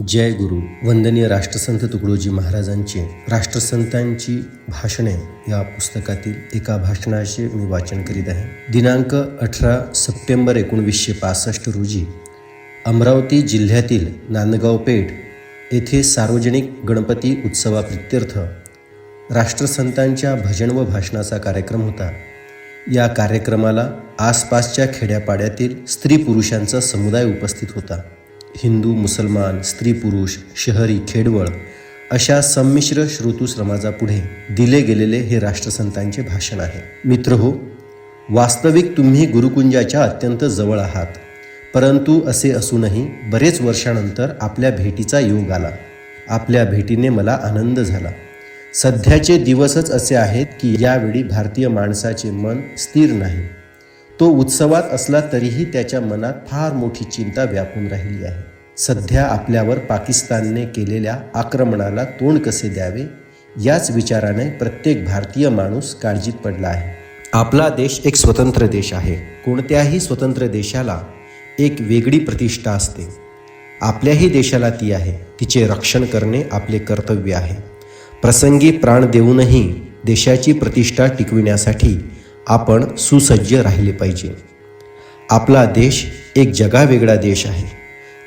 जय गुरु. वंदनीय राष्ट्रसंत तुकडोजी महाराजांचे राष्ट्रसंतांची भाषणे या पुस्तकातील एका भाषणाचे मी वाचन करीत आहे. दिनांक अठरा सप्टेंबर एकोणवीसशे पासष्ट रोजी अमरावती जिल्ह्यातील नांदगाव पेठ येथे सार्वजनिक गणपती उत्सवाप्रित्यर्थ राष्ट्रसंतांच्या भजन व भाषणाचा कार्यक्रम होता. या कार्यक्रमाला आसपासच्या खेड्यापाड्यातील स्त्री पुरुषांचा समुदाय उपस्थित होता. हिंदू मुसलमान स्त्री पुरुष शहरी खेडवळ अशा संमिश्र श्रोतूस्रमाजापुढे दिले गेलेले हे राष्ट्रसंतांचे भाषण आहे. मित्र हो वास्तविक तुम्ही गुरुकुंजाच्या अत्यंत जवळ आहात. परंतु असे असूनही बरेच वर्षानंतर आपल्या भेटीचा योग आला. आपल्या भेटीने मला आनंद झाला. सध्याचे दिवसच असे आहेत की यावेळी भारतीय माणसाचे मन स्थिर नाही. तो उत्सवात असला तरीही त्याच्या मनात फार मोठी चिंता व्यापून राहिली आहे. सध्या आपल्यावर पाकिस्तानने केलेल्या आक्रमणाला तोंड कसे द्यावे याच विचाराने प्रत्येक भारतीय माणूस काळजीत पडला आहे. आपला देश एक स्वतंत्र देश आहे. कोणत्याही स्वतंत्र देशाला एक वेगळी प्रतिष्ठा असते. आपल्याही देशाला ती आहे तिचे रक्षण करणे आपले कर्तव्य आहे. प्रसंगी प्राण देऊनही देशाची प्रतिष्ठा टिकविण्यासाठी आपण सुसज्ज राहिले पाहिजे. आपला देश एक जगावेगळा देश आहे.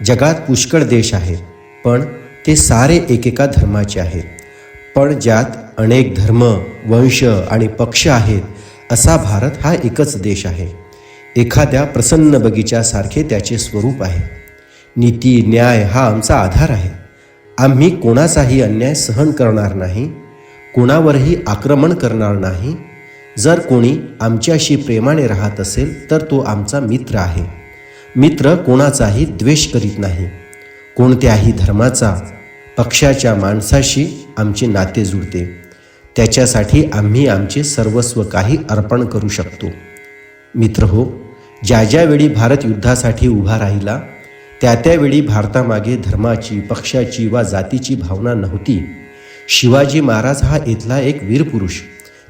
जगात पुष्कळ देश आहेत पण ते सारे एकेका धर्माचे आहेत. पण ज्यात अनेक धर्म वंश आणि पक्ष आहेत असा भारत हा एकच देश आहे. एखाद्या प्रसन्न बगीच्यासारखे त्याचे स्वरूप आहे. नीती न्याय हा आमचा आधार आहे. आम्ही कोणाचाही अन्याय सहन करणार नाही कोणावरही आक्रमण करणार नाही. जर कोणी आमच्याशी प्रेमाने राहत असेल तर तो आमचा मित्र आहे. मित्र कोणाचाही द्वेष करीत नाही. कोणत्याही धर्माचा पक्षाच्या माणसाशी आमचे नाते जुळते त्याच्यासाठी आम्ही आमचे सर्वस्व काही अर्पण करू शकतो. मित्र हो ज्या ज्यावेळी भारत युद्धासाठी उभा राहिला त्या त्यावेळी भारतामागे धर्माची पक्षाची वा जातीची भावना नव्हती. शिवाजी महाराज हा इथला एक वीरपुरुष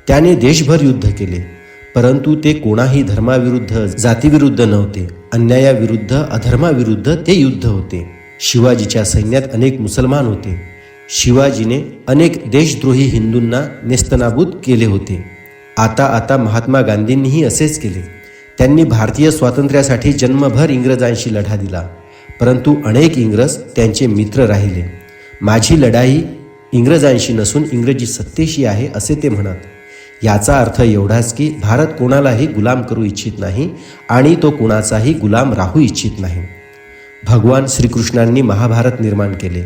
त्याने देशभर युद्ध केले. परंतु ते कोणाही धर्माविरुद्ध जातीविरुद्ध नव्हते. अन्यायाविरुद्ध अधर्माविरुद्ध ते युद्ध होते. शिवाजीच्या सैन्यात अनेक मुसलमान होते. शिवाजीने अनेक देशद्रोही हिंदूंना नेस्तनाबूत केले होते. आता आता महात्मा गांधींनीही असेच केले. त्यांनी भारतीय स्वातंत्र्यासाठी जन्मभर इंग्रजांशी लढा दिला. परंतु अनेक इंग्रज त्यांचे मित्र राहिले. माझी लढाई इंग्रजांशी नसून इंग्रजी सत्तेशी आहे असे ते म्हणत. याचा अर्थ एवढाच की भारत कोणालाही गुलाम करू इच्छित नाही आणि तो कोणाचाही गुलाम राहू इच्छित नाही. भगवान श्रीकृष्णांनी महाभारत निर्माण केले.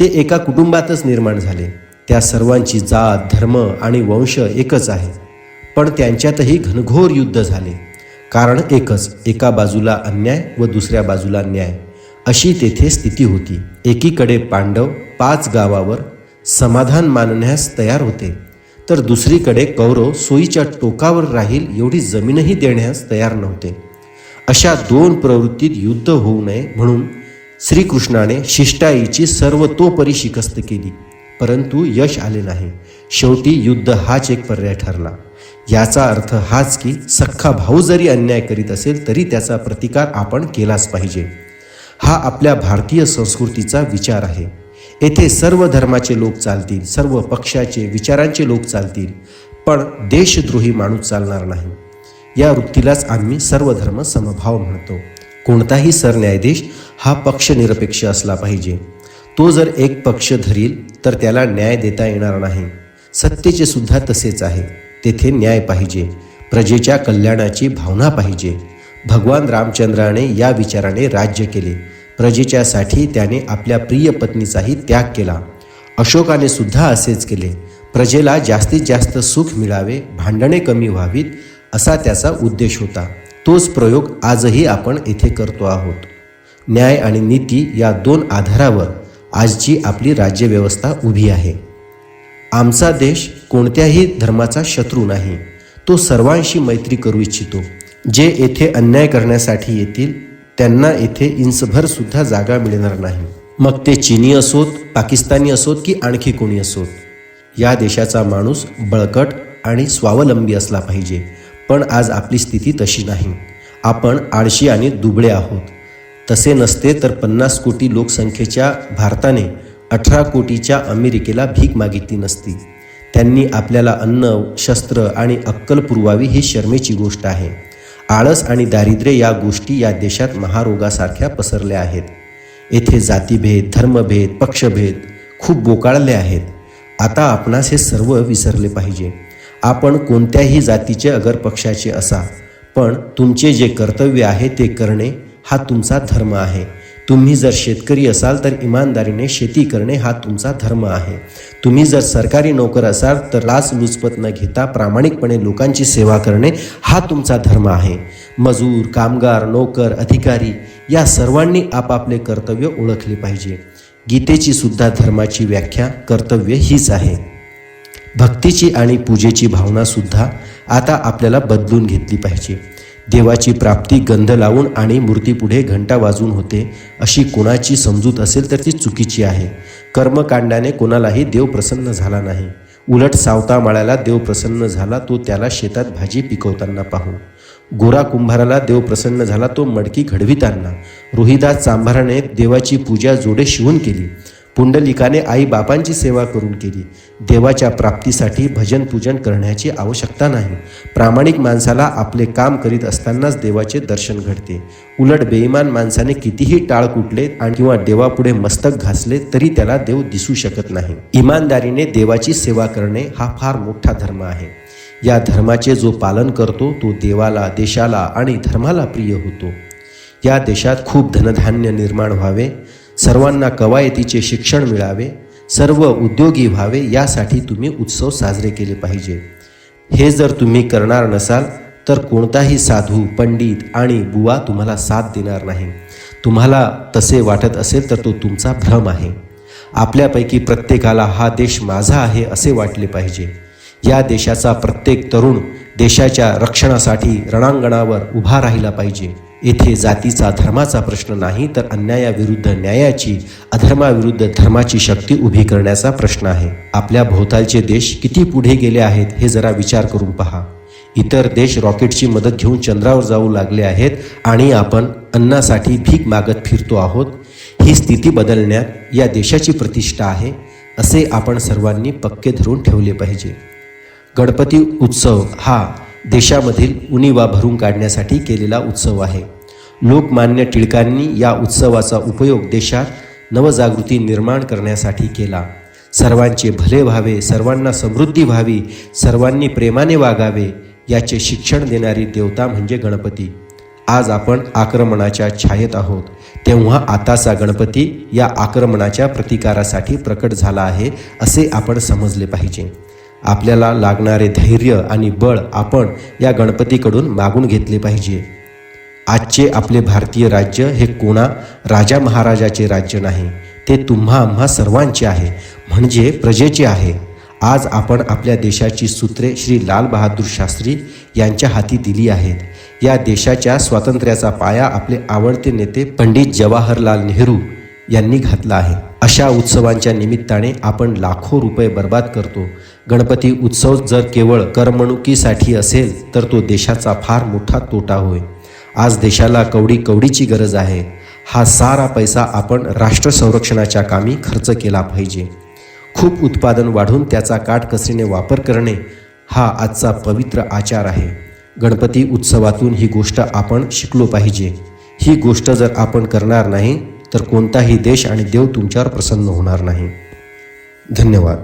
ते एका कुटुंबातच निर्माण झाले. त्या सर्वांची जात धर्म आणि वंश एकच आहे. पण त्यांच्यातही घनघोर युद्ध झाले. कारण एकच एका बाजूला अन्याय व दुसऱ्या बाजूला न्याय. अशी तेथे स्थिती होती. एकीकडे पांडव पाच गावावर समाधान मानण्यास तयार होते. तर दुसरीकडे कौरव सोयीच्या टोकावर राहील एवढी जमीनही देण्यास तयार नव्हते. अशा दोन प्रवृत्तीत युद्ध होऊ नये म्हणून श्रीकृष्णाने शिष्टाईची सर्वतोपरी शिकस्त केली. परंतु यश आले नाही. शेवटी युद्ध हाच एक पर्याय ठरला. याचा अर्थ हाच की सख्खा भाऊ जरी अन्याय करीत असेल तरी त्याचा प्रतिकार आपण केलाच पाहिजे. हा आपल्या भारतीय संस्कृतीचा विचार आहे. येथे सर्व धर्माचे लोक चालतील सर्व पक्षाचे विचारांचे लोक चालतील पण देशद्रोही माणूस चालणार नाही. या वृत्तीलाच आम्ही सर्व धर्म समभाव म्हणतो. कोणताही सरन्यायाधीश हा पक्षनिरपेक्ष असला पाहिजे. तो जर एक पक्ष धरील तर त्याला न्याय देता येणार नाही. सत्तेचे सुद्धा तसेच आहे. तेथे न्याय पाहिजे. प्रजेच्या कल्याणाची भावना पाहिजे. भगवान रामचंद्राने या विचाराने राज्य केले. प्रजेच्यासाठी त्याने आपल्या प्रिय पत्नीचाही त्याग केला. अशोकाने सुद्धा असेच केले. प्रजेला जास्तीत जास्त सुख मिळावे भांडणे कमी व्हावीत असा त्याचा उद्देश होता. तोच प्रयोग आजही आपण येथे करतो आहोत. न्याय आणि नीती या दोन आधारावर आजची आपली राज्यव्यवस्था उभी आहे. आमचा देश कोणत्याही धर्माचा शत्रू नाही. तो सर्वांशी मैत्री करू इच्छितो. जे येथे अन्याय करण्यासाठी येतील त्यांना येथे इंचभर सुद्धा जागा मिळणार नाही. मग ते चीनी असोत पाकिस्तानी असोत की आणखी कोणी असोत? या देशाचा माणूस बळकट आणि स्वावलंबी असला पाहिजे. पण आज आपली स्थिती तशी नाही. आपण आळशी आणि दुबळे आहोत. तसे नसते तर पन्नास कोटी लोकसंख्येच्या भारताने अठरा कोटीच्या अमेरिकेला भीक मागितली नसती. त्यांनी आपल्याला अन्न शस्त्र आणि अक्कल पुरवावी ही शर्मेची गोष्ट आहे. आळस आणि दारिद्र्य या गोष्टी या देशात महारोगासारख्या पसरल्या आहेत. येथे जातीभेद धर्मभेद पक्षभेद खूप बोकाळले आहेत. आता आपणास हे सर्व विसरले पाहिजे. आपण कोणत्याही जातीचे अगर पक्षाचे असा पण तुमचे जे कर्तव्य आहे ते करणे हा तुमचा धर्म आहे. तुम्ही जर शेतकरी असाल तर इमानदारीने शेती करणे हा तुमचा धर्म आहे. तुम्ही जर सरकारी नोकर असाल तर लाचलुचपत न घेता प्रामाणिकपणे लोकांची सेवा करणे हा तुमचा धर्म आहे. मजूर कामगार नोकर अधिकारी या सर्वांनी आपापले कर्तव्य ओळखले पाहिजे. गीतेची सुद्धा धर्माची व्याख्या कर्तव्य हीच आहे. भक्तीची आणि पूजेची भावना सुद्धा आता आपल्याला बदलून घेतली पाहिजे. देवाची प्राप्ती गंध लावून आणि मूर्तीपुढे घंटा वाजून होते अशी कोणाची समजूत असेल तर ती चुकीची आहे. कर्मकांडाने कोणालाही देव प्रसन्न झाला नाही. उलट सावता माळ्याला देव प्रसन्न झाला तो त्याला शेतात भाजी पिकवताना पाहू. गोरा कुंभाराला देव प्रसन्न झाला तो मडकी घडविताना. रोहिदास चांभाराने देवाची पूजा जोडे शिवून केली. पुंडलिकाने आई बाबांची सेवा करून केली. देवाच्या प्राप्तीसाठी भजन पूजन करण्याची आवश्यकता नाही. प्रामाणिक माणसाला आपले काम करीत असतानाच देवाचे दर्शन घडते. उलट बेईमान माणसाने कितीही टाळ कुटले आणि किंवा देवापुढे मस्तक घासले तरी त्याला देव दिसू शकत नाही. इमानदारीने देवाची सेवा करणे हा फार मोठा धर्म आहे. या धर्माचे जो पालन करतो तो देवाला देशाला आणि धर्माला प्रिय होतो. या देशात खूप धनधान्य निर्माण व्हावे. सर्वांना कवायतीचे शिक्षण मिळावे सर्व उद्योगी व्हावे यासाठी तुम्ही उत्सव साजरे केले पाहिजे. हे जर तुम्ही करणार नसाल तर कोणताही साधू पंडित आणि बुवा तुम्हाला साथ देणार नाही. तुम्हाला तसे वाटत असेल तर तो तुमचा भ्रम आहे. आपल्यापैकी प्रत्येकाला हा देश माझा आहे असे वाटले पाहिजे. या देशाचा प्रत्येक तरुण देशाच्या रक्षणासाठी रणांगणावर उभा राहिला पाहिजे. येथे जातीचा धर्माचा प्रश्न नाही तर अन्यायाविरुद्ध न्यायाची अधर्माविरुद्ध धर्माची शक्ती उभी करण्याचा प्रश्न आहे. आपल्या भोवतालचे देश किती पुढे गेले आहेत हे जरा विचार करून पहा. इतर देश रॉकेटची मदत घेऊन चंद्रावर जाऊ लागले आहेत आणि आपण अन्नासाठी भीक मागत फिरतो आहोत. ही स्थिती बदलण्यात या देशाची प्रतिष्ठा आहे असे आपण सर्वांनी पक्के धरून ठेवले पाहिजे. गणपती उत्सव हा देशामधील उणीवा भरून काढण्यासाठी केलेला उत्सव आहे. लोकमान्य टिळकांनी या उत्सवाचा उपयोग देशात नवजागृती निर्माण करण्यासाठी केला. सर्वांचे भले व्हावे सर्वांना समृद्धी व्हावी सर्वांनी प्रेमाने वागावे याचे शिक्षण देणारी देवता म्हणजे गणपती. आज आपण आक्रमणाच्या छायेत आहोत. तेव्हा आताचा गणपती या आक्रमणाच्या प्रतिकारासाठी प्रकट झाला आहे असे आपण समजले पाहिजे. आपल्याला लागणारे धैर्य आणि बळ आपण या गणपतीकडून मागून घेतले पाहिजे. आजचे आपले भारतीय राज्य हे कोणा राजा महाराजाचे राज्य नाही ते तुम्हा आम्हा सर्वांचे आहे म्हणजे प्रजेचे आहे. आज आपण आपल्या देशाची सूत्रे श्री लाल बहादूर शास्त्री यांच्या हाती दिली आहेत. या देशाच्या स्वातंत्र्याचा पाया आपले आवडते नेते पंडित जवाहरलाल नेहरू यांनी घातला आहे. अशा उत्सवांच्या निमित्ताने आपण लाखो रुपये बर्बाद करतो. गणपती उत्सव जर केवळ करमणुकीसाठी असेल तर तो देशाचा फार मोठा तोटा होय. आज देशाला कवडी कवडीची गरज आहे. हा सारा पैसा आपण राष्ट्र संरक्षणाच्या कामी खर्च केला पाहिजे. खूप उत्पादन वाढून त्याचा काटकसरीने वापर करणे हा आजचा पवित्र आचार आहे. गणपती उत्सवातून ही गोष्ट आपण शिकलो पाहिजे. ही गोष्ट जर आपण करणार नाही तर कोणताही देश आणि देव तुमच्यावर प्रसन्न होणार नाही. धन्यवाद.